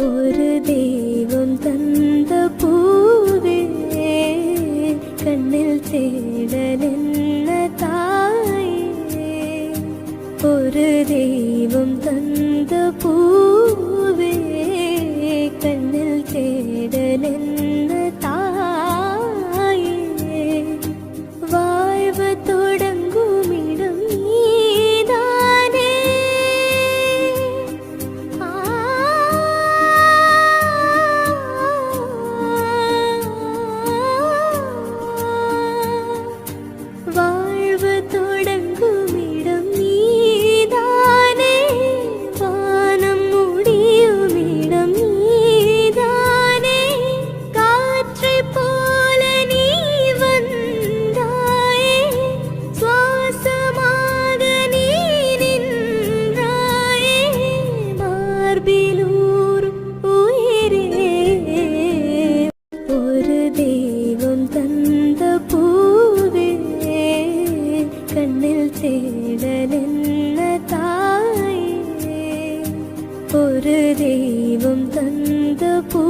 ഒരു ദൈവം തന്ന പൂവേ കണ്ണിൽ തേടലെന്ന തായേ. ഒരു ദൈവം തന്ന പൂ തേടലെന്ന തായേ ഒരു ദൈവം തന്ത പൂ